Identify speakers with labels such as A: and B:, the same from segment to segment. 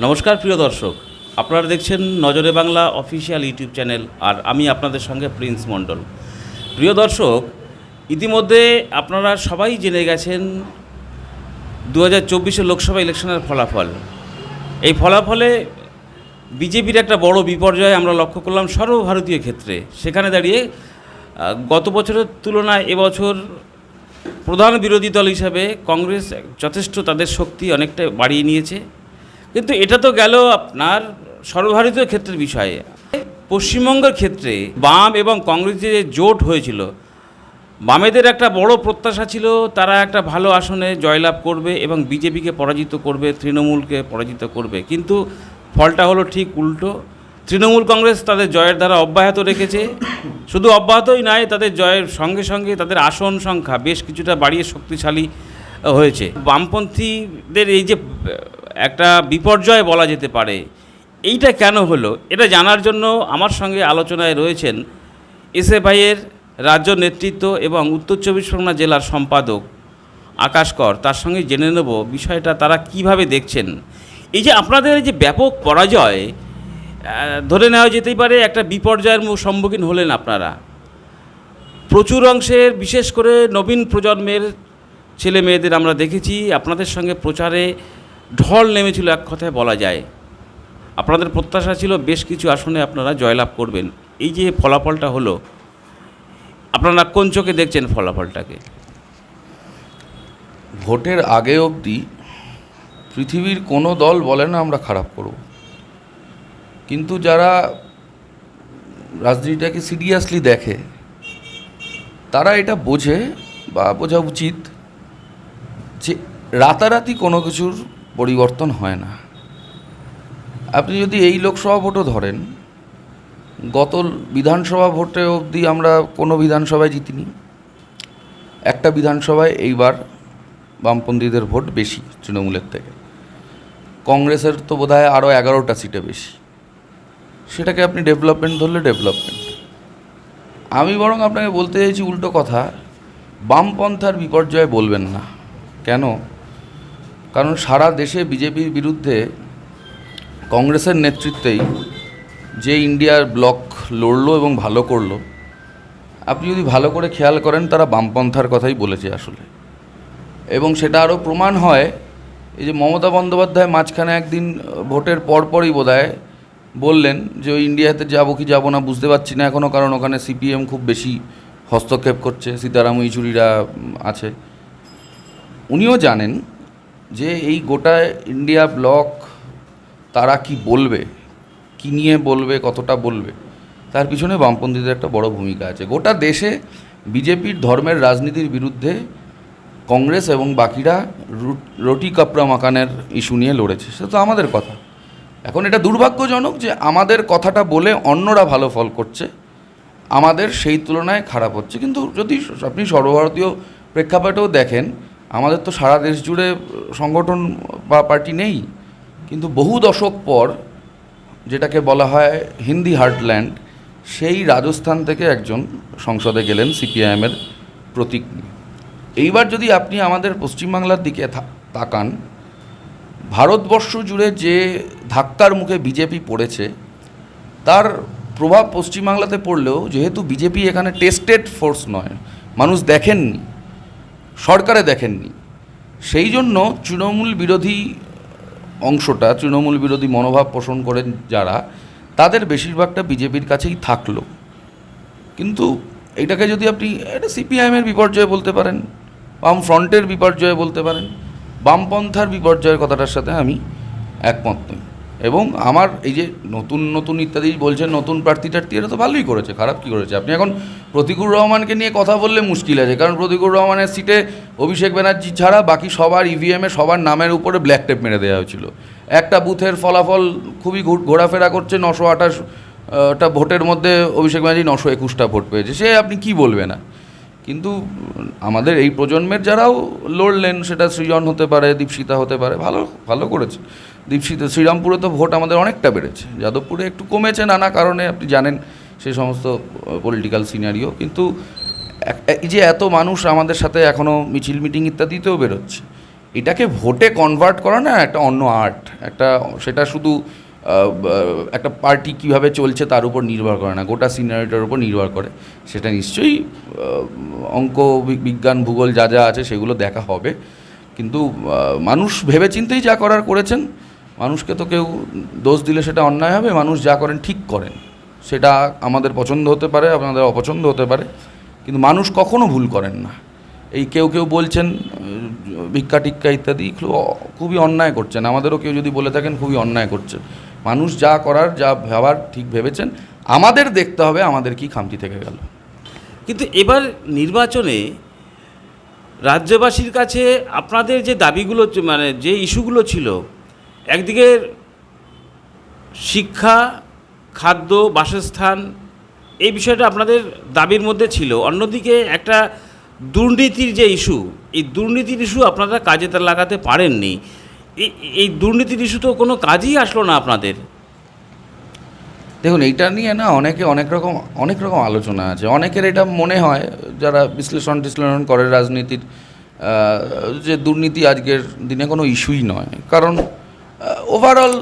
A: নমস্কার, প্রিয় দর্শক। আপনারা দেখছেন নজরে বাংলা অফিসিয়াল ইউটিউব চ্যানেল আর আমি আপনাদের সঙ্গে প্রিন্স মণ্ডল। প্রিয় দর্শক, ইতিমধ্যে আপনারা সবাই জেনে গেছেন দু হাজার লোকসভা ইলেকশনের ফলাফল। এই ফলাফলে বিজেপির একটা বড় বিপর্যয় আমরা লক্ষ্য করলাম সর্বভারতীয় ক্ষেত্রে। সেখানে দাঁড়িয়ে গত বছরের তুলনায় এবছর প্রধান বিরোধী দল হিসাবে কংগ্রেস যথেষ্ট তাদের শক্তি অনেকটা বাড়িয়ে নিয়েছে। কিন্তু এটা তো গেল আপনার সর্বভারতীয় ক্ষেত্রের বিষয়ে। পশ্চিমবঙ্গের ক্ষেত্রে বাম এবং কংগ্রেসের যে জোট হয়েছিল, বামেদের একটা বড় প্রত্যাশা ছিল, তারা একটা ভালো আসনে জয়লাভ করবে এবং বিজেপিকে পরাজিত করবে, তৃণমূলকে পরাজিত করবে। কিন্তু ফলটা হলো ঠিক উল্টো। তৃণমূল কংগ্রেস তাদের জয়ের দ্বারা অব্যাহত রেখেছে। শুধু অব্যাহতই নয়, তাদের জয়ের সঙ্গে সঙ্গে তাদের আসন সংখ্যা বেশ কিছুটা বাড়িয়ে শক্তিশালী হয়েছে। বামপন্থীদের এই যে একটা বিপর্যয় বলা যেতে পারে। এইটা কেন হলো? এটা জানার জন্য আমার সঙ্গে আলোচনায় রয়েছেন এসএফআইয়ের রাজ্য নেতৃত্ব এবং উত্তর চব্বিশ পরগনা জেলার সম্পাদক আকাশ কর। তার সঙ্গে জেনে নেব বিষয়টা তারা কীভাবে দেখছেন। এই যে আপনাদের যে ব্যাপক পরাজয় ধরে নেওয়া যেতেই পারে একটা বিপর্যয়ের সম্মুখীন হলেন আপনারা। প্রচুর অংশের, বিশেষ করে নবীন প্রজন্মের ছেলে মেয়েদের আমরা দেখেছি। আপনাদের সঙ্গে প্রচারে ঢল নেমেছিল এক কথায় বলা যায়। আপনাদের প্রত্যাশা ছিল বেশ কিছু আসনে আপনারা জয়লাভ করবেন। এই যে ফলাফলটা হলো, আপনারা কোন চোখে দেখছেন ফলাফলটাকে?
B: ভোটের আগে অবধি পৃথিবীর কোনো দল বলে না আমরা খারাপ করব। কিন্তু যারা রাজনীতিটাকে সিরিয়াসলি দেখে, তারা এটা বোঝে বা বোঝা উচিত যে রাতারাতি কোনো কিছুর পরিবর্তন হয় না। আপনি যদি এই লোকসভা ভোটও ধরেন, গত বিধানসভা ভোটে অবধি আমরা কোনো বিধানসভায় জিতিনি। একটা বিধানসভায় এইবার বামপন্থীদের ভোট বেশি তৃণমূলের থেকে। কংগ্রেসের তো বোধ হয় আরও এগারোটা সিটে বেশি। সেটাকে আপনি ডেভেলপমেন্ট ধরলে ডেভেলপমেন্ট। আমি বরং আপনাকে বলতে চাইছি উল্টো কথা, বামপন্থার বিপর্যয় বলবেন না। কেন? কারণ সারা দেশে বিজেপির বিরুদ্ধে কংগ্রেসের নেতৃত্বেই যে ইন্ডিয়ার ব্লক লড়লো এবং ভালো করল, আপনি যদি ভালো করে খেয়াল করেন তারা বামপন্থার কথাই বলেছে আসলে। এবং সেটা আরও প্রমাণ হয়, এই যে মমতা বন্দ্যোপাধ্যায় মাঝখানে একদিন ভোটের পরপরই বোধহয় বললেন যে ওই ইন্ডিয়াতে যাব কি যাব না বুঝতে পারছি না এখনও কারণ ওখানে সিপিএম খুব বেশি হস্তক্ষেপ করছে, সীতারাম ইচুরিরা আছে। উনিও জানেন যে এই গোটা ইন্ডিয়া ব্লক তারা কি বলবে? কি নিয়ে বলবে? কতটা বলবে? তার পিছনে বামপন্থীদের একটা বড় ভূমিকা আছে। গোটা দেশে বিজেপির ধর্মের রাজনীতির বিরুদ্ধে কংগ্রেস এবং বাকিরা রুটি কাপড়া মাকানের ইস্যু নিয়ে লড়েছে। সে তো আমাদের কথা। এখন এটা দুর্ভাগ্যজনক যে আমাদের কথাটা বলে অন্যরা ভালো ফল করছে, আমাদের সেই তুলনায় খারাপ হচ্ছে। কিন্তু যদি আপনি সর্বভারতীয় প্রেক্ষাপটেও দেখেন আমাদের তো সারা দেশ জুড়ে সংগঠন বা পার্টি নেই, কিন্তু বহু দশক পর যেটাকে বলা হয় হিন্দি হার্টল্যান্ড, সেই রাজস্থান থেকে একজন সংসদে গেলেন সিপিআইএমের প্রতীক এইবার যদি আপনি আমাদের পশ্চিমবাংলার দিকে তাকান, ভারতবর্ষ জুড়ে যে ধাক্কার মুখে বিজেপি পড়েছে, তার প্রভাব পশ্চিমবাংলাতে পড়লেও যেহেতু বিজেপি এখানে টেস্টেড ফোর্স নয়, মানুষ দেখেননি সরকারে দেখেননি। সেই জন্য তৃণমূল বিরোধী অংশটা, তৃণমূল বিরোধী মনোভাব পোষণ করেন যারা, তাদের বেশিরভাগটা বিজেপির কাছেই থাকল। কিন্তু এটাকে যদি আপনি এটা সিপিআইএমের বিপর্যয় বলতে পারেন, বাম ফ্রন্টের বিপর্যয় বলতে পারেন, বামপন্থার বিপর্যয়ের কথাটার সাথে আমি একমত নই। এবং আমার এই যে নতুন নতুন ইত্যাদি বলছেন নতুন প্রার্থী টার্থী এটা তো ভালোই করেছে, খারাপ কী করেছে? আপনি এখন প্রতিকুর রহমানকে নিয়ে কথা বললে মুশকিল আছে, কারণ প্রতিকুর রহমানের সিটে অভিষেক ব্যানার্জি ছাড়া বাকি সবার ইভিএমে সবার নামের উপরে ব্ল্যাক টেপ মেরে দেওয়া হয়েছিল। একটা বুথের ফলাফল খুবই ঘোরাফেরা করছে নশো আঠাশ টা ভোটের মধ্যে অভিষেক ব্যানার্জি নশো একুশটা ভোট পেয়েছে, সে আপনি কি বলবে না? কিন্তু আমাদের এই প্রজন্মের যারাও লড়লেন, সেটা সৃজন হতে পারে, দীপশিতা হতে পারে, ভালো ভালো করেছে। দীপশিতা, শ্রীরামপুরে তো ভোট আমাদের অনেকটা বেড়েছে। যাদবপুরে একটু কমেছে নানা কারণে, আপনি জানেন সেই সমস্ত পলিটিক্যাল সিনারিও কিন্তু এই যে এত মানুষ আমাদের সাথে এখনও মিছিল, মিটিং ইত্যাদিতেও বেরোচ্ছে, এটাকে ভোটে কনভার্ট করা না একটা অন্য আর্ট একটা, সেটা শুধু একটা পার্টি কীভাবে চলছে তার উপর নির্ভর করে না, গোটা সিনারিটার উপর নির্ভর করে। সেটা নিশ্চয়ই অঙ্ক বিজ্ঞান, ভূগোল যা যা আছে সেগুলো দেখা হবে। কিন্তু মানুষ ভেবেচিন্তেই যা করার করেছেন মানুষকে তো কেউ দোষ দিলে সেটা অন্যায় হবে, মানুষ যা করেন ঠিক করেন। সেটা আমাদের পছন্দ হতে পারে, আপনাদের অপছন্দ হতে পারে, কিন্তু মানুষ কখনো ভুল করেন না। এই কেউ কেউ বলছেন, ভিক্ষা টিক্কা ইত্যাদি খুবই অন্যায় করছেন। আমাদেরও কেউ যদি বলে থাকেন, খুবই অন্যায় করছেন মানুষ যা করার, যা ভাবার, ঠিক ভেবেছেন, আমাদের দেখতে হবে আমাদের কি খামতি থেকে গেল।
A: কিন্তু এবার নির্বাচনে রাজ্যবাসীর কাছে আপনাদের যে দাবিগুলো মানে যে ইস্যুগুলো ছিল একদিকে শিক্ষা, খাদ্য, বাসস্থান, এই বিষয়টা আপনাদের দাবির মধ্যে ছিল। অন্যদিকে একটা দুর্নীতির যে ইস্যু, এই দুর্নীতির ইস্যু আপনারা কাজে তা লাগাতে পারেননি। এই দুর্নীতির ইস্যু তো কোনো কাজই আসলো না আপনাদের।
B: দেখুন, এইটা নিয়ে না অনেকে অনেক রকম অনেক রকম আলোচনা আছে। অনেকের এটা মনে হয়, যারা বিশ্লেষণ টিশ্লেষণ করে রাজনীতির যে দুর্নীতি আজকের দিনে কোনো ইস্যুই নয়। কারণ ওভারঅল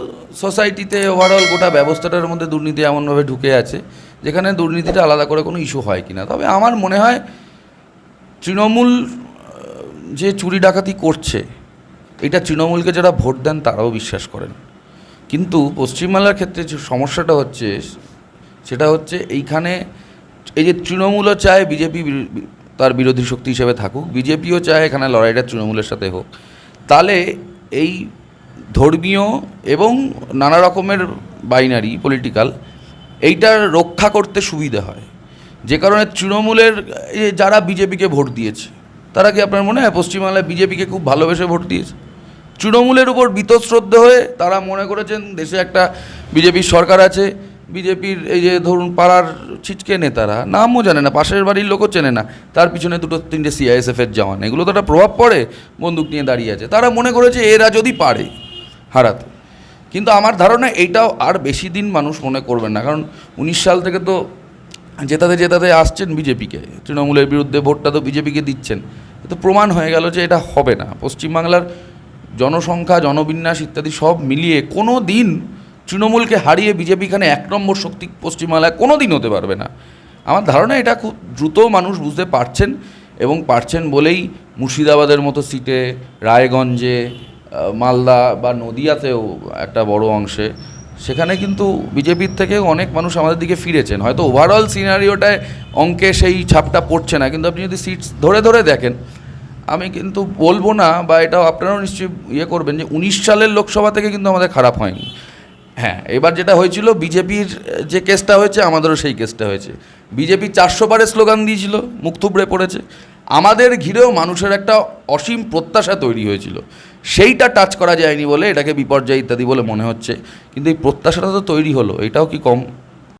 B: সোসাইটিতে ওভারঅল গোটা ব্যবস্থাটার মধ্যে দুর্নীতি এমনভাবে ঢুকে আছে, যেখানে দুর্নীতিটা আলাদা করে কোনো ইস্যু হয় কিনা। তবে আমার মনে হয় তৃণমূল যে চুরি ডাকাতি করছে, এটা তৃণমূলকে যারা ভোট দেন তারাও বিশ্বাস করেন। কিন্তু পশ্চিমবাংলার ক্ষেত্রে যে সমস্যাটা হচ্ছে, সেটা হচ্ছে এইখানে এই যে তৃণমূলও চায় বিজেপি তার বিরোধী শক্তি হিসেবে থাকুক, বিজেপিও চায় এখানে লড়াইটা তৃণমূলের সাথে হোক। তাহলে এই ধর্মীয় এবং নানা রকমের বাইনারি পলিটিক্যাল এইটার রক্ষা করতে সুবিধা হয়। যে কারণে তৃণমূলের যারা বিজেপিকে ভোট দিয়েছে, তারা কি আপনার মনে হয় পশ্চিমবাংলায় বিজেপিকে খুব ভালোবেসে ভোট দিয়েছে? তৃণমূলের উপর বীতশ্রদ্ধে হয়ে তারা মনে করেছেন দেশে একটা বিজেপির সরকার আছে, বিজেপির এই যে ধরুন পাড়ার ছিটকে নেতারা, নামও জানে না, পাশের বাড়ির লোকও চেনে না, তার পিছনে দুটো তিনটে সিআইএসএফের জওয়ান, এগুলো তো একটা প্রভাব পড়ে বন্দুক নিয়ে দাঁড়িয়ে আছে। তারা মনে করেছে এরা যদি পারে হারাতে। কিন্তু আমার ধারণা এইটাও আর বেশি দিন মানুষ মনে করবেন না। কারণ উনিশ সাল থেকে তো জেতাতে জেতাতে আসছেন বিজেপিকে। তৃণমূলের বিরুদ্ধে ভোটটা তো বিজেপিকে দিচ্ছেন। তো প্রমাণ হয়ে গেল যে এটা হবে না। পশ্চিমবাংলার জনসংখ্যা, জনবিন্যাস ইত্যাদি সব মিলিয়ে কোনো দিন তৃণমূলকে হারিয়ে বিজেপি এখানে এক নম্বর শক্তি পশ্চিমবাংলায় কোনো দিন হতে পারবে না। আমার ধারণা এটা খুব দ্রুত মানুষ বুঝতে পারছেন এবং পারছেন বলেই মুর্শিদাবাদের মতো সিটে, রায়গঞ্জে মালদা বা নদিয়াতেও একটা বড় অংশে। সেখানে কিন্তু বিজেপির থেকে অনেক মানুষ আমাদের দিকে ফিরেছেন। হয়তো ওভারঅল সিনারিওটায় অঙ্কে সেই ছাপটা পড়ছে না, কিন্তু আপনি যদি সিটস ধরে ধরে দেখেন, আমি কিন্তু বলব না বা এটাও আপনারাও নিশ্চয়ই ইয়ে করবেন যে উনিশ সালের লোকসভা থেকে কিন্তু আমাদের খারাপ হয়নি। হ্যাঁ এবার যেটা হয়েছিল, বিজেপির যে কেসটা হয়েছে, আমাদেরও সেই কেসটা হয়েছে। বিজেপি চারশো বারে স্লোগান দিয়েছিল, মুখ থুবড়ে পড়েছে। আমাদের ঘিরেও মানুষের একটা অসীম প্রত্যাশা তৈরি হয়েছিল। সেইটা টাচ করা যায়নি বলে এটাকে বিপর্যয় ইত্যাদি বলে মনে হচ্ছে। কিন্তু এই প্রত্যাশাটা তো তৈরি হলো, এটাও কি কম?